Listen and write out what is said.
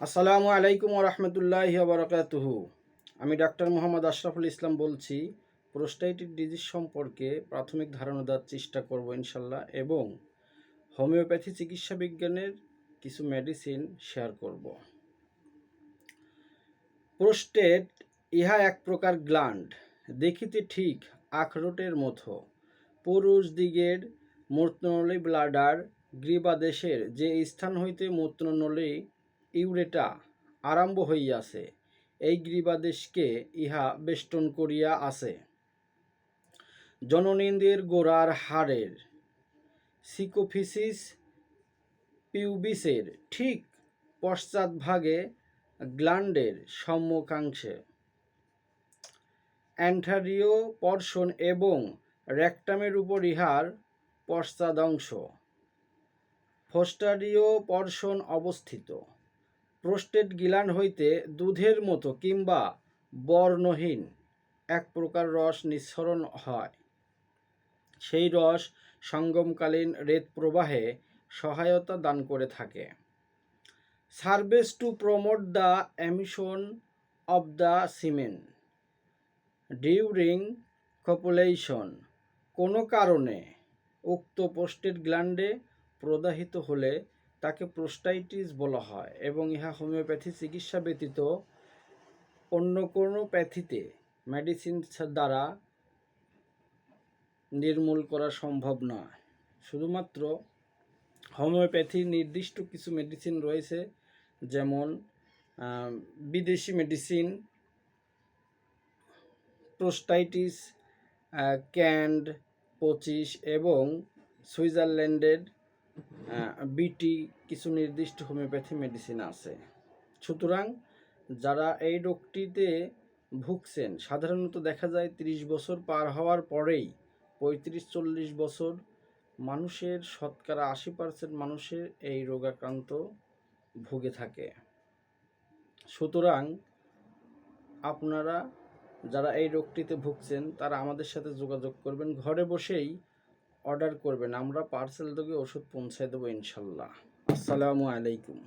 আসসালামু আলাইকুম রহমতুল্লাহ বরকাতুহু। আমি ডাক্তার মোহাম্মদ আশরাফুল ইসলাম বলছি, প্রোস্টাইটিক ডিজিজ সম্পর্কে প্রাথমিক ধারণা দেওয়ার চেষ্টা করব ইনশাল্লাহ এবং হোমিওপ্যাথি চিকিৎসা বিজ্ঞানের কিছু মেডিসিন শেয়ার করব। প্রোস্টেট ইহা এক প্রকার গ্ল্যান্ড দেখিতে ঠিক আখরোটের মতো। পুরুষ দিগের মূর্তনলী ব্লাডার গ্রীবাদেশের যে স্থান হইতে মূত্রনলী ইউরেটা আরম্ভ হইয়াছে, এই গ্রীবাদেশকে ইহা বেষ্টন করিয়া আছে। জননীন্দ্রের গোড়ার হাড়ের সিকোফিসিস পিউবিসের ঠিক পশ্চাৎভাগে গ্ল্যান্ডের সম্মুখাংশে। অ্যান্টারিও পর্ষণ এবং রেকটামের উপর ইহার পশ্চাদংশ। ফোস্টারিও পর্ষণ অবস্থিত। প্রোস্টেট গিলান হইতে দুধের মতো কিংবা বর্ণহীন। এক প্রকার রস নিঃসরণ হয়। সেই রস সঙ্গমকালীন রেত প্রবাহে সহায়তা দান করে থাকে। Serves to promote the emission of the semen during copulation. কোনো কারণে উক্ত পোস্টেড গ্ল্যান্ডে প্রদাহিত হলে তাকে প্রোস্টাইটিস বলা হয় এবং ইহা হোমিওপ্যাথি চিকিৎসা ব্যতীত অন্য কোনো প্যাথিতে মেডিসিন দ্বারা নির্মূল করা সম্ভব নয়। শুধুমাত্র হোমিওপ্যাথি নির্দিষ্ট কিছু মেডিসিন রয়েছে, যেমন বিদেশি মেডিসিন, প্রোস্টাইটিস ক্যান্ড, পঁচিশ এবং সুইজারল্যান্ডের বিটি কিছু নির্দিষ্ট হোমিওপ্যাথি মেডিসিন আছে। সুতরাং যারা এই রোগটিতে ভুগছেন, সাধারণত দেখা যায় ত্রিশ বছর পার হওয়ার পরেই, পঁয়ত্রিশ চল্লিশ বছর মানুষের শতকরা আশি পার্সেন্ট মানুষের এই রোগাক্রান্ত ভুগে থাকে। সুতরাং আপনারা যারা এই রোগটিতে ভুগছেন, তারা আমাদের সাথে যোগাযোগ করবেন। ঘরে বসেই অর্ডার করবেন আমরা পার্সেল থেকে ওষুধ পৌঁছে দেবো ইনশাল্লাহ। আসসালামু আলাইকুম।